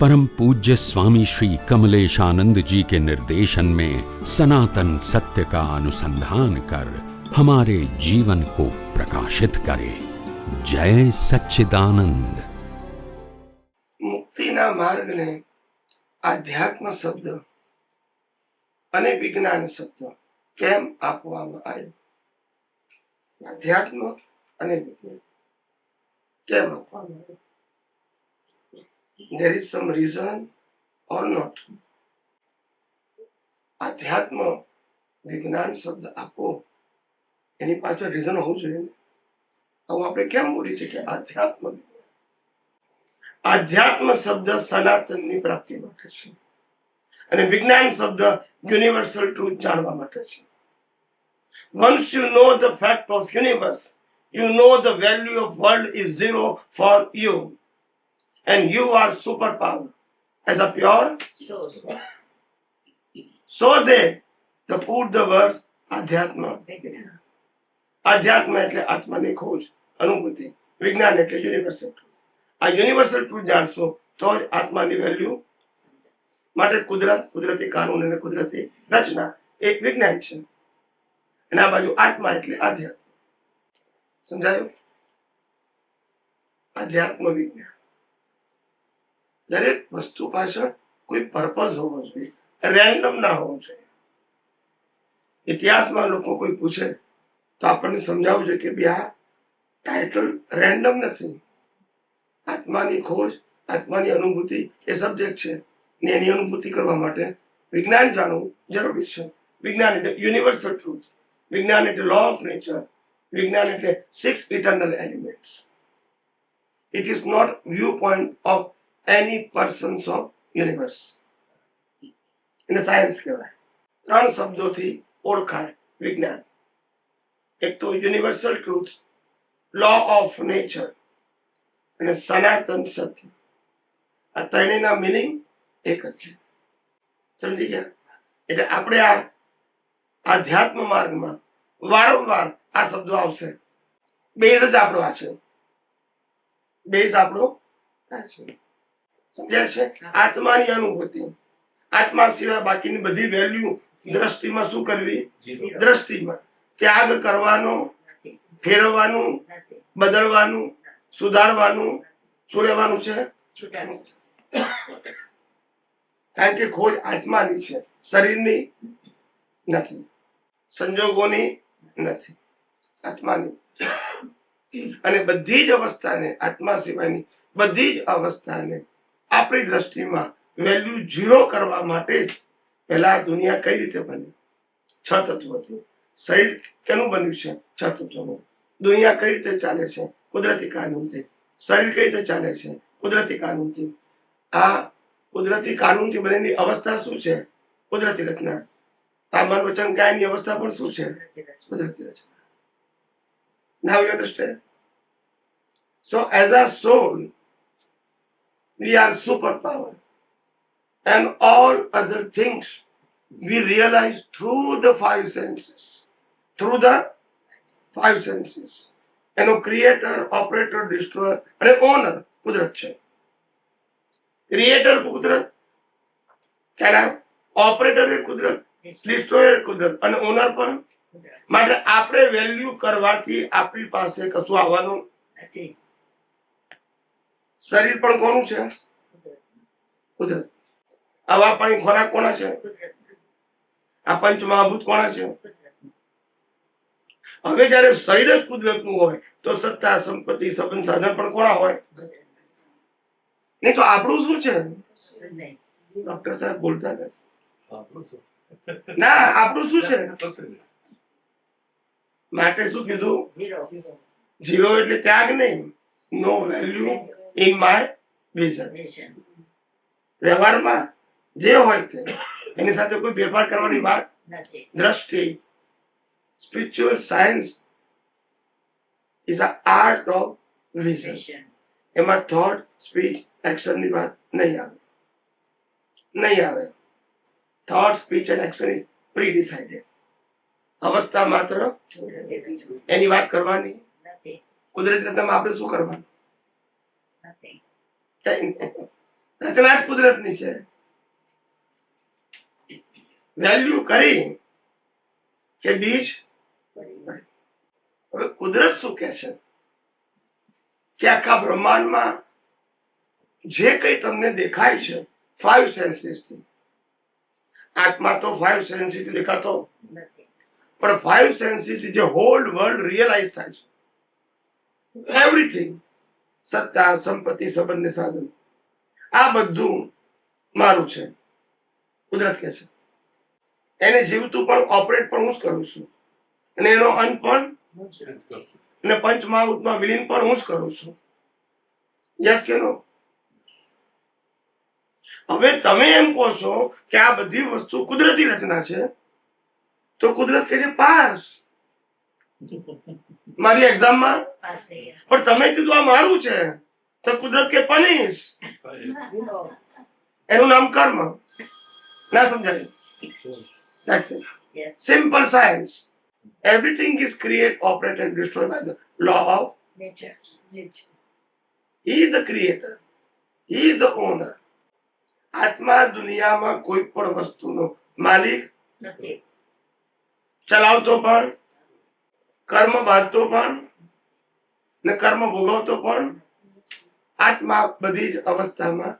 परम पूज्य स्वामी श्री कमलेश आनंद जी के निर्देशन में सनातन सत्य का अनुसंधान कर हमारे जीवन को प्रकाशित करे जय सच्चिदानंद મુક્તિના માર્ગને આધ્યાત્મ શબ્દ અને વિજ્ઞાન શબ્દ કેમ આપવામાં આવ્યો આધ્યાત્મ અને વિજ્ઞાન કેમ આપવામાં આવ્યો there is some reason or not. આધ્યાત્મ વિજ્ઞાન શબ્દ આપો. એની પાછળ રીઝન હોવું જોઈએ ને. આવું આપણે કેમ બોલીએ છીએ કે આધ્યાત્મ આધ્યાત્મ શબ્દ સનાતનની પ્રાપ્તિ માટે છે. અને વિજ્ઞાન શબ્દ યુનિવર્સલ ટ્રુથ જાણવા માટે છે. Once you know the fact of universe you know the value of world is zero for you and you are super power as a pure so they the put the word આધ્યાત્મ વિજ્ઞાન આધ્યાત્મ એટલે આત્માની ખોજ અનુભૂતિ વિજ્ઞાન એટલે universal truth આ universal truth જાણશો તો જ આત્માની વેલ્યુ માટે કુદરત કુદરતી કાનૂન અને કુદરતી રચના એક વિજ્ઞાન છે અને આ બાજુ આત્મા એટલે આધ્યાત્મ સમજાયું આધ્યાત્મ વિજ્ઞાન દરેક વસ્તુ પાછળ કોઈ પર્પઝ હોવો જોઈએ રેન્ડમ ના હોવો જોઈએ. ઇતિહાસમાં લોકો કોઈ પૂછે તો આપણને સમજાવવું જોઈએ કે આ ટાઇટલ રેન્ડમ નથી. આત્માની ખોજ, આત્માની અનુભૂતિ એ સબ્જેક્ટ છે ને એની અનુભૂતિ કરવા માટે વિજ્ઞાન જાણવું જરૂરી છે. વિજ્ઞાન એટલે યુનિવર્સલ ટ્રુથ વિજ્ઞાન એટલે લો ઓફ નેચર વિજ્ઞાન એટલે six eternal elements it is not view point of any persons of universe એને સાયન્સ કહેવાય ત્રણ શબ્દોથી ઓળખાય વિજ્ઞાન. એક તો universal truth law of nature અને સનાતન સત્ય. આ ત્રણેયના મિનિંગ એક જ છે. સમજી ગયા? એટલે આપણે આ આધ્યાત્મ માર્ગમાં વારંવાર આ શબ્દો આવશે. બેઝ જ આપણો આ છે. બેઝ આપણો આ છે. સમજ્યા છે? આત્માની અનુભૂતિ. આત્મા સિવાય બાકીની બધી વેલ્યુ દ્રષ્ટિમાં શું કરવી? દ્રષ્ટિમાં. ત્યાગ કરવાનો ફેરવવાનું બદલવાનું સુધારવાનું. શું રહેવાનું છે? કારણ કે ખોજ આત્માની છે. શરીરની નથી. સંજોગોની નથી. આત્માની. અને બધી જ અવસ્થાને આત્મા સિવાયની બધી જ અવસ્થાને આપણી દ્રષ્ટિમાં વેલ્યુ ઝીરો કરવા માટે જ દુનિયા કઈ રીતે બની છ તત્વોથી શરીર કેનું બન્યું છે? છ તત્વનું. દુનિયા કઈ રીતે ચાલે છે? કુદરતી કાનૂનથી શરીર કઈ રીતે ચાલે છે? કુદરતી કાનૂનથી આ કુદરતી કાનૂનથી બનેલી અવસ્થા શું છે? કુદરતી રચના. તામાન વચન કાયની અવસ્થા પણ શું છે? કુદરતી રચના. Now you understand so as a soul, we are superpower. And all other things we realize through the five senses. Through the five senses. એનો ક્રિએટર ઓપરેટર ડિસ્ટ્રોયર અને ઓનર કુદરત છે ક્રિએટર કુદરત ક્યારે ઓપરેટર એ કુદરત ડિસ્ટ્રોયર કુદરત અને honour પણ માટે આપણે વેલ્યુ કરવાથી આપણી પાસે કશું આવવાનું શરીર પણ કોનું છે? કુદરત. આવા પાણી ખોરાક કોના છે? આ પંચ મહાભૂત કોના છે? હવે જયારે શરીર જ કુદરતનું હોય તો સત્તા સંપત્તિ સંબંધ સાધન પણ કોના હોય? નહીં તો આપણું શું છે? ડોક્ટર સાહેબ બોલતા નથી. ના આપણું શું છે? માટે શું કીધું? ઝીરો એટલે ત્યાગ નહીં. No value in my vision વ્યવહારમાં જે હોય તે એની સાથે કોઈ ફેરફાર કરવાની વાત નથી. દ્રષ્ટિ spiritual science is a art of vision એમાં થોટ સ્પીચ એક્શનની વાત નહીં આવે. નહીં આવે. Thought speech and action is pre decided અવસ્થા માત્ર એની વાત કરવાની. કુદરતી રીતે આપણે શું કરવાનું? નથી રચના જ કુદરતની છે. વેલ્યુ કરી કે બીજ? હવે કુદરત શું કે છે? કે આખા બ્રહ્માંડમાં જે કંઈ તમને દેખાય છે ફાઈવ સેન્સીસથી આત્મા તો ફાઈવ સેન્સીસથી દેખાતો. પણ ફાઈવ સેન્સીસથી જે હોલ વર્લ્ડ રિયલાઇઝ થાય છે. એવરીથિંગ સત્તા, સંપત્તિ સંબંધ સાધન. આ બધું મારું છે. કુદરત કે છે. એને જીવતું પણ ઓપરેટ પણ હું જ કરું છું. અને એનો અંત પણ અને પંચમહાભૂતમાં વિલીન પણ હું જ કરું છું. યસ કે નો હવે તમે એમ કહો છો કે આ બધી વસ્તુ કુદરતી રચના છે, તો કુદરત કે છે, પાસ. મારી એક્ઝામમાં પણ તમે કીધું આ મારું છે તો કુદરત કે પનિશ એનું નામ કર્મ ના સમજાય. Yes Simple science. Everything is created, operated, and destroyed by the law of nature He is the creator. He is the owner. આત્મા દુનિયામાં કોઈ પણ વસ્તુનો માલિક નથી ચલાવતો પણ કર્મ બાંધતો પણ ને કર્મ ભોગવતો પણ આત્મા બધી જ અવસ્થામાં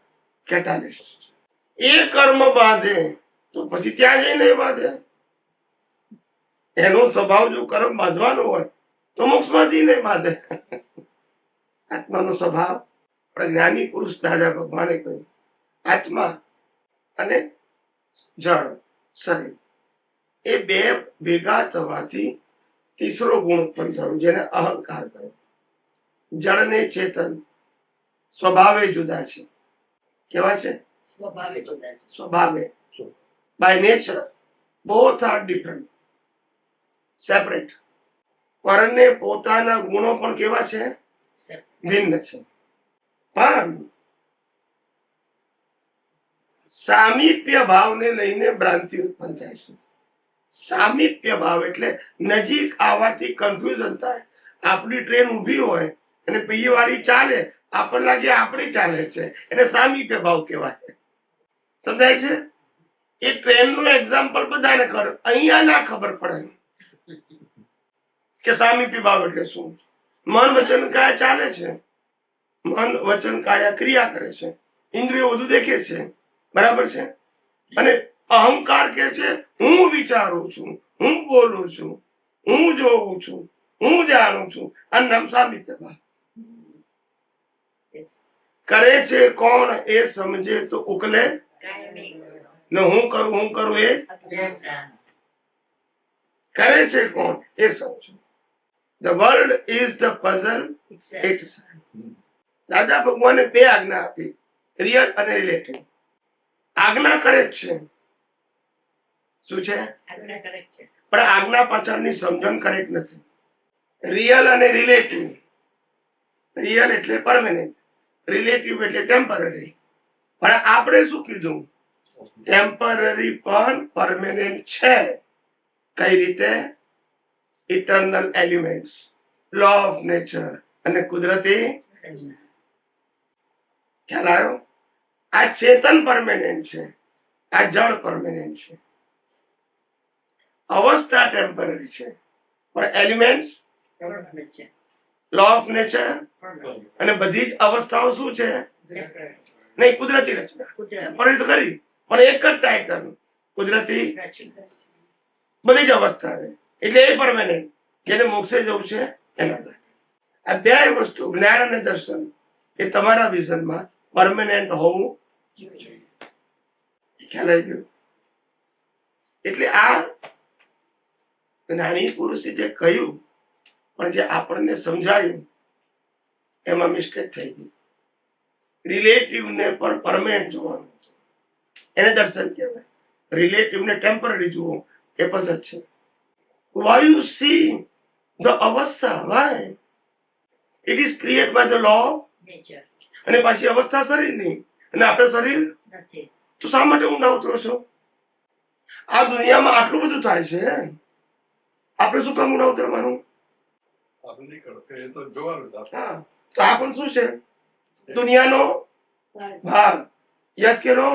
કેટાલિસ્ટ એ કર્મ બાંધે તો પછી ત્યાં જઈને બાંધે. એનો સ્વભાવ જો કર્મ બાંધવાનો હોય તો મોક્ષમાં જઈને બાંધે. આત્માનો સ્વભાવ જ્ઞાની પુરુષ દાદા ભગવાને કહ્યું, આત્મા અને જળ, શરીર, એ બે ભેગા થવાથી તીસરો ગુણ ઉત્પન્ન થયો જેને અહંકાર કહ્યો જળ ને ચેતન સ્વભાવે જુદા છે કેવા છે સ્વભાવે જુદા છે સ્વભાવે by nature both are different separate પરને પોતાના ગુણો પણ કેવા છે? ભિન્ન છે. પણ સામીપ્ય ભાવને લઈને ભ્રાંતિ ઉત્પન્ન થાય છે. સામીપ્ય ભાવ એટલે નજીક આવવાથી કન્ફ્યુઝન થાય. આપણી ટ્રેન ઊભી હોય અને પૈયે વાળી ચાલે, આપણને લાગે આપણી ચાલે છે. એને સામીપ્ય ભાવ કહેવાય. સમજાય છે? એ ટ્રેનનું એક્ઝામ્પલ બધાને ખબર, અહીંયા ના ખબર પડે. કે સામીપ્ય ભાવ એટલે શું? મન, વચન, કાયા ચાલે છે? મન, વચન, કાયા ક્રિયા કરે છે? ઇન્દ્રિયો બધું દેખે છે? બરાબર છે? અને અહંકાર કે છે હું વિચારું છું હું બોલું છું હું જોઉં છું હું જાણું છું. અને નામ સાબિત કરે છે કોણ એ સમજે તો ઉકલે? ને હું કરું હું કરું એ? કરે છે કોણ એ સમજો. The world is the puzzle. It's Dada ભગવાને બે આજ્ઞા આપી રિયલ અને રિલેટિવ આજ્ઞા કરે જ છે. શું છે? પણ આજ્ઞા પાછળની સમજણ કરેક્ટ નથી. રિયલ અને રિલેટિવ રિયલ એટલે પરમેનન્ટ રિલેટિવ એટલે ટેમ્પરરી પણ આપણે શું કીધું? ટેમ્પરરી પણ પરમેનન્ટ છે. કઈ રીતે? Eternal elements law of nature અને કુદરતી? ખ્યાલ આવ્યો? આ ચેતન પરમેનન્ટ છે. આ જળ પરમેનન્ટ છે. અવસ્થા ટેમ્પરરી છે. પણ એલિમેન્ટ્સ લો ઓફ નેચર અને બધી જ અવસ્થાઓ શું છે? નહીં, કુદરતી રચના. પણ એ તો ખરી. પણ એક જ ટાઇટલ કુદરતી બધી જ અવસ્થા રહે એટલે એ પરમેનન્ટ જેને મોક્ષે જવું છે, એના આ બે વસ્તુ, જ્ઞાન અને દર્શન, એ તમારા વિઝનમાં પરમેનન્ટ હોવું ખ્યાલ આવી ગયો? એટલે આ જ્ઞાની પુરુષે જે કહ્યું પણ જે આપણને સમજાયું એમાં મિસ્ટેક થઈ ગઈ. રિલેટિવને પણ પરમેનન્ટ જોવાનું હતું એને દર્શન કહેવાય. રિલેટિવ ને ટેમ્પરરી જુઓ એ પસંદ છે. વાય યુ સી ધ અવસ્થા? Why it is create by the law અને પાછી અવસ્થા શરીરની અને આપણે શરીર? તો શા માટે ઊંડા ઉતરો છો? આ દુનિયામાં આટલું બધું થાય છે? આપણે શું કામ ઊંડા ઉતરવાનું આપણે નહીં કરો કે એ તો જોવાનું જ આપણે. હા તો આ પણ શું છે દુનિયાનો ભાગ યસ કે no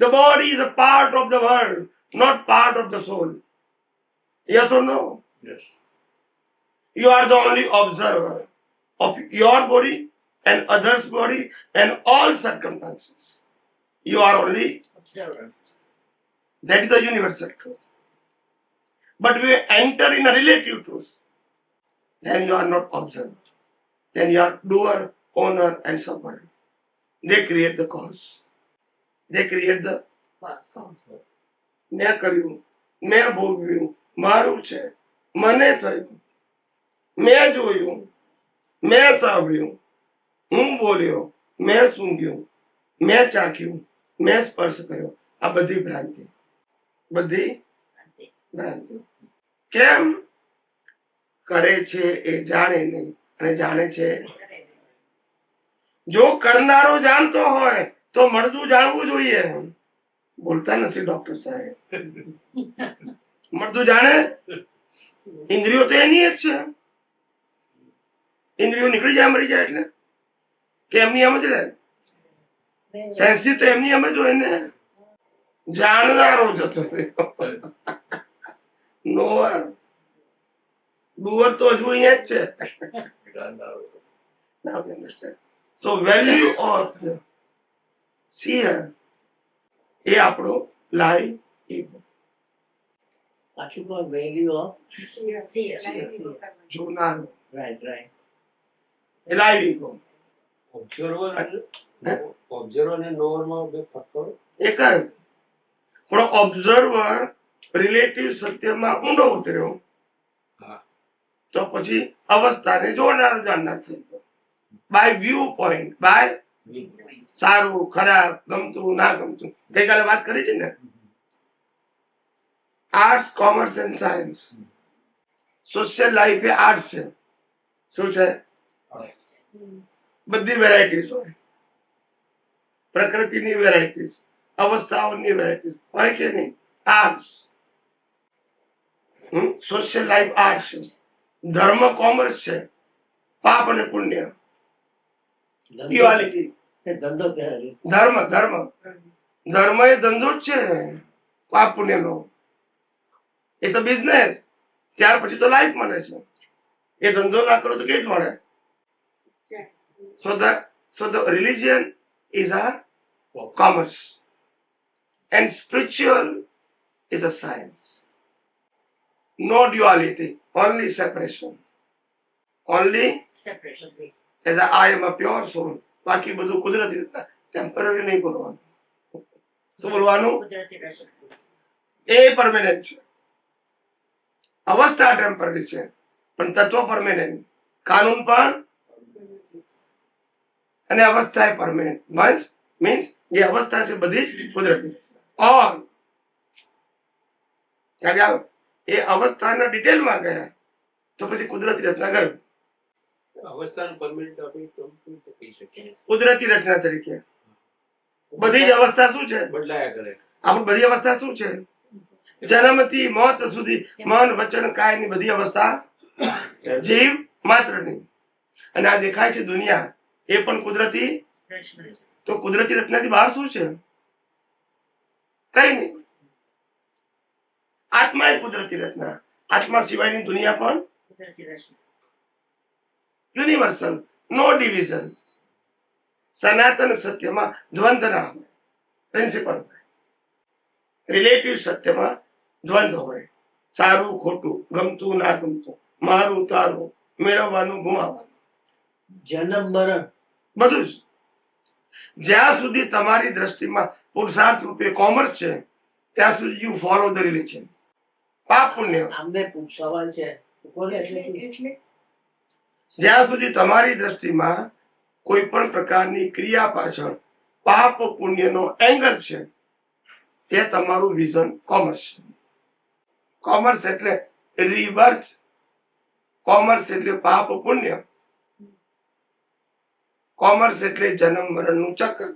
the body is a part of the world not part of the soul yes or no Yes. you are the only observer of your body and others body and all circumstances you are only observer That is a universal truth. But we enter in a relative truth. Then you are not observer. Then you are doer, owner, and sufferer. They create the cause. They create the bus cause. મેં કર્યું મેં ભોગવ્યું મારું છે મને થયું મેં જોયું મેં સાંભળ્યું હું બોલ્યો મેં સૂંઘ્યું મેં ચાખ્યું મેં સ્પર્શ કર્યો આ બધી ભ્રાંતિ બધી અંતે ભ્રાંતિ કેમ કરે છે એ જાણે નહીં અને જાણે છે જો કરનારો જાણતો હોય તો મળતું જાણવું જોઈએ. બોલતા નથી ડોક્ટર સાહેબ. મળતું જાણે? ઇન્દ્રિયો તો એની જ છે. ઇન્દ્રિયો નીકળી જાય, મરી જાય એટલે? કે એમની એમ જ રહે? સેન્સિટિવ તો એમની એમ જ હોય ને? જાણનારો જતો રહ્યો નોઅર ડુઅર તો હજુ અહીંયા જ છે. જાણનારો. Now we understand. So value of the seer એ આપણો લાઈ ego પાછું કોઈ વેલ્યુ ઓફ જોનારો. રાઈટ રાઈટ એ લાઈ ઈગો ઓબ્ઝર્વર હે? ઓબ્ઝર્વર અને નોવરમાં બે ફરક એક જ. પણ ઓબ્ઝર્વર રિલેટિવ સત્યમાં ઊંડો ઉતર્યો. તો પછી અવસ્થાને જોનાર જાણનાર થઈ ગયો. બાય વ્યૂ પોઈન્ટ બાય સારું ખરાબ ગમતું ના ગમતું. ગઈકાલે વાત કરી હતી ને? Arts commerce and science social life A arts છે. શું છે? બધી વેરાયટીઝ હોય. પ્રકૃતિની વેરાયટીઝ અવસ્થાઓની વેરાયટીઝ હોય કે નહીં? આર્ટ્સ સોશિયલ લાઈફ આર્ટ છે. ધર્મ કોમર્સ છે. પાપ અને પુણ્ય. ડ્યુઆલિટી એ ધંધો ધર્મ ધર્મ. ધર્મ એ ધંધો જ છે. પાપ પુણ્યનો. એ તો બિઝનેસ ત્યાર પછી તો લાઈફ મળે છે. એ ધંધો ના કરો તો કેવી જ મળે? So the so the religion is a commerce. And spiritual is a science. No duality only separation. Only separation as a I am a pure soul. બાકી બધું કુદરતી રીતના ટેમ્પરરી નહીં બોલવાનું શું બોલવાનું? એ પરમેનન્ટ છે. અવસ્થા ટેમ્પરરી છે પણ તત્વ પરમેનન્ટ કાનૂન પણ અને અવસ્થા એ પરમેનન્ટ મીન્સ મીન્સ જે અવસ્થા છે બધી જ કુદરતી. કે આ એ અવસ્થાના ડિટેલમાં ગયા. તો પછી કુદરતી રચના ગયું. કુદરતી રચના તરીકે. બધી જ અવસ્થા શું છે? બદલાયા કરે. આપણી બધી અવસ્થા શું છે? જન્મથી મોત સુધી મન વચન કાયની બધી અવસ્થા જીવ માત્રની અને આ દેખાય છે દુનિયા. એ પણ કુદરતી તો કુદરતી રચનાથી બહાર શું છે? કઈ નહીં. આત્મા એ કુદરતી રચના. આત્મા સિવાયની દુનિયા પણ યુનિવર્સલ નો ડિવિઝન સનાતન સત્યમાં દ્વંદ ના હોય. પ્રિન્સિપલ હોય. રિલેટિવ સત્યમાં દ્વંદ હોય. સારું ખોટું ગમતું ના ગમતું મારું તારું મેળવવાનું ગુમાવવાનું. જન્મ મરણ. બધું જ. જ્યાં સુધી તમારી દ્રષ્ટિમાં પુરુષાર્થ રૂપે કોમર્સ છે ત્યાં સુધી યુ ફોલો ધ રિલિજન પાપ પુણ્ય સવાલ છે. જ્યાં સુધી તમારી દ્રષ્ટિમાં કોઈ પણ પ્રકારની ક્રિયા પાછળ પાપ પુણ્યનો એંગલ છે તે તમારું વિઝન કોમર્સ છે. કોમર્સ એટલે રિબર્થ કોમર્સ એટલે પાપ પુણ્ય. કોમર્સ એટલે જન્મ મરણનું ચક્ર.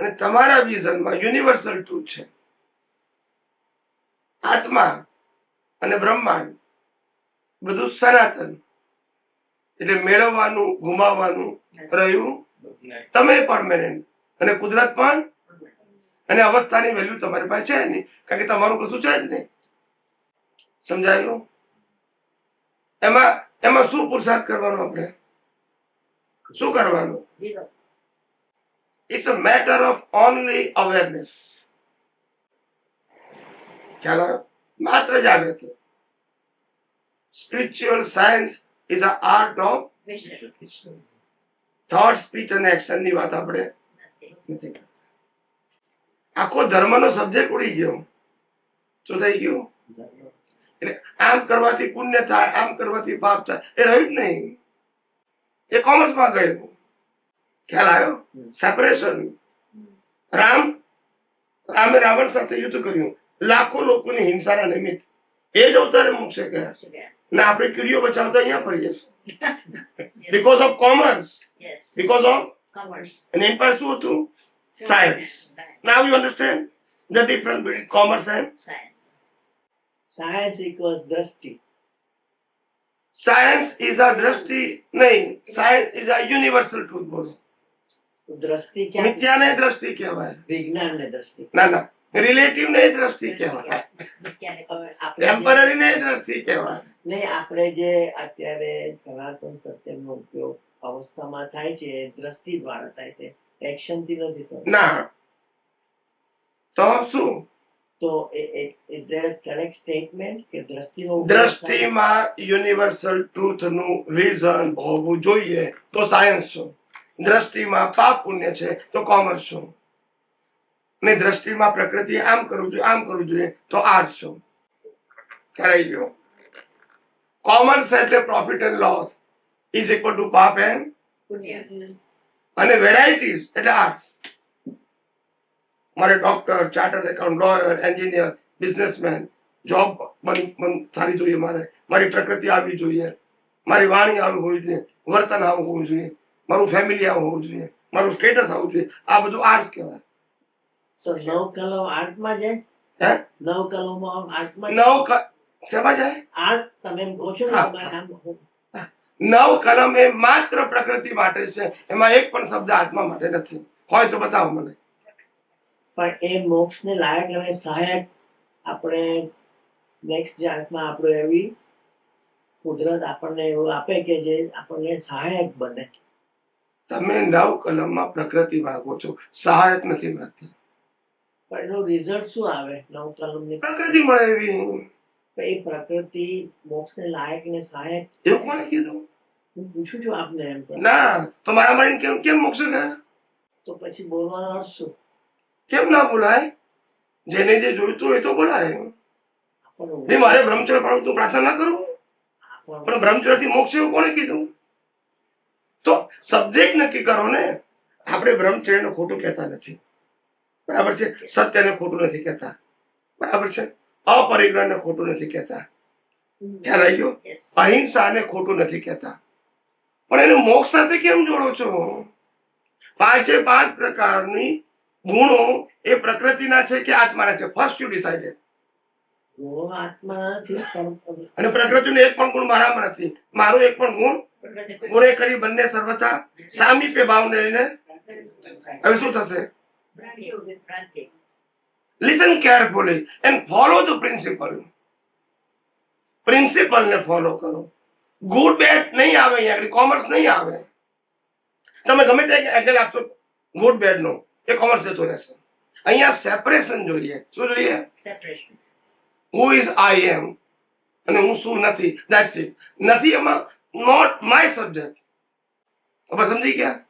અને તમારા વિઝનમાં યુનિવર્સલ ટ્રુથ છે. આત્મા અને બ્રહ્માંડ બધું સનાતન. એટલે મેળવવાનું ગુમાવવાનું રહ્યું તમે પરમેનન્ટ. અને કુદરત પણ અને અવસ્થાની વેલ્યુ તમારી પાસે છે નહીં. કારણ કે તમારું કશું છે જ નહીં. સમજાયું? એમાં એમાં શું પુરુષાર્થ કરવાનો આપણે? શું કરવાનું. It's a matter of only awareness ખ્યાલ આવ્યો માત્ર જાગૃતિ. Spiritual science is a art of. Thought speech અને એક્શનની વાત આપણે નથી કરતા. આખો ધર્મનો સબ્જેક્ટ ઉડી ગયો. શું થઈ ગયું? એટલે આમ કરવાથી પુણ્ય થાય આમ કરવાથી પાપ થાય એ રહ્યું જ નહીં. એ કોમર્સમાં ગયું. ખ્યાલ આવ્યો? સેપરેશન રામ રામે રાવણ સાથે યુદ્ધ કર્યું. લાખો લોકોની હિંસાના નિમિત્ત. એ જ અવતારે મોક્ષે ગયા. ને આપણે કીડીઓ બચાવતા અહીંયા ફરીએ છીએ. Because of commerce because of. અને એની પાસે શું હતું. Science. Now you understand the difference between commerce and science science equals દ્રષ્ટિ. સાયન્સ ઇઝ અ દ્રષ્ટિ નહીં. Science is a universal truth બોલો. દ્રષ્ટિ મિથ્યાને દ્રષ્ટિ કહેવાય. વિજ્ઞાનને દ્રષ્ટિ. ના ના. રિલેટિવ ને દ્રષ્ટિ કહેવાય. ટેમ્પરરી ને દ્રષ્ટિ કહેવાય. નહીં આપણે જે અત્યારે સનાતન સત્યનો ઉપયોગ અવસ્થામાં થાય છે દ્રષ્ટિ દ્વારા થાય છે. એક્શનથી નથી થતો. ના. તો શું? તો is there a correct statement કે દ્રષ્ટિનો દ્રષ્ટિમાં યુનિવર્સલ ટ્રુથનું વિઝન હોવું જોઈએ તો સાયન્સ શું દ્રષ્ટિમાં પાપ પુણ્ય છે તો કોમર્સ છો ને દ્રષ્ટિમાં પ્રકૃતિ આમ કરવું જોઈએ, આમ કરવું જોઈએ, તો આઠસો. કરાઈ ગયો? કોમર્સ એટલે profit and loss is equal to પાપ એન્ડ અને વેરાયટીઝ એટલે આર્ટ્સ મારે doctor chartered account lawyer engineer businessman job સારી જોઈએ મારે. મારી પ્રકૃતિ આવવી જોઈએ. મારી વાણી આવી હોવી જોઈએ. વર્તન આવું હોવું જોઈએ. મારું ફેમિલી આવું હોવું જોઈએ. મારું સ્ટેટસ આવું જોઈએ. આ બધું આર્ટ્સ કહેવાય. નવ કલમ આર્ટમાં જાય? હે? નવ આર્ટમાં નવ શેમાં જાય? આર્ટ તમે એમ કહો છો ને હા. તમારે આમ હું- નવ કલમ એ માત્ર પ્રકૃતિ માટે છે. એમાં એક પણ શબ્દ આત્મા માટે નથી. હોય તો બતાવો મને. પણ એ મોક્ષને લાયક અને સહાયક આપણે નેક્સ્ટ જાતમાં આપણે એવી કુદરત આપણને એવું આપે કે જે આપણને સહાયક બને. તમે નવ કલમમાં પ્રકૃતિ માંગો છો. સહાયક નથી માંગતા. પણ એનું રિઝલ્ટ શું આવે? નવ કલમની પ્રકૃતિ મળે એવી. એ પ્રકૃતિ મોક્ષને લાયક ને સહાયક એવું કોણે કીધું? હું પૂછું છું આપને એમ ના તો મારા મારીને કેમ કેમ મોક્ષ ગયા? તો પછી બોલવાનો અર્થ શું? કેમ ના બોલાય? જેને જે જોઈતું હોય તો બોલાય. નહીં મારે બ્રહ્મચર્ય પાડવું તું પ્રાર્થના ના કરું? પણ બ્રહ્મચર્યથી મોક્ષ એવું કોણે કીધું? તો સબ્જેક્ટ નક્કી કરો ને. આપણે બ્રહ્મચર્યને ખોટું કહેતા નથી. બરાબર છે? સત્યને ખોટું નથી કહેતા. બરાબર છે? અપરિગ્રહને ખોટું નથી કહેતા. ખ્યાલ આવી ગયો. અહિંસાને ખોટું નથી કહેતા. પણ એને મોક્ષ સાથે કેમ જોડો છો? પાંચે પાંચ પ્રકારની ગુણો એ પ્રકૃતિના છે કે આત્માના છે? ફર્સ્ટ યુ ડિસાઇડેડ અને પ્રકૃતિનો એક પણ ગુણ મારામાં નથી. મારો એક પણ ગુણ? ગુણે કરી બંને સર્વથા સામીપ્ય ભાવને લઈને હવે શું થશે. Listen carefully and follow the principle પ્રિન્સિપલને follow કરો. ગુડ બેડ નહીં આવે અહીંયા આગળ. કોમર્સ નહીં આવે. તમે ગમે તે એંગલ આપશો ગુડ બેડ નો એ કોમર્સ જતો રહેશે. અહીંયા સેપરેશન જોઈએ. શું જોઈએ. હુ ઇઝ આઈ એમ અને હું શું નથી? દેટ્સ ઇટ નથી એમાં નોટ માય સબ્જેક્ટ બસ સમજી ગયા?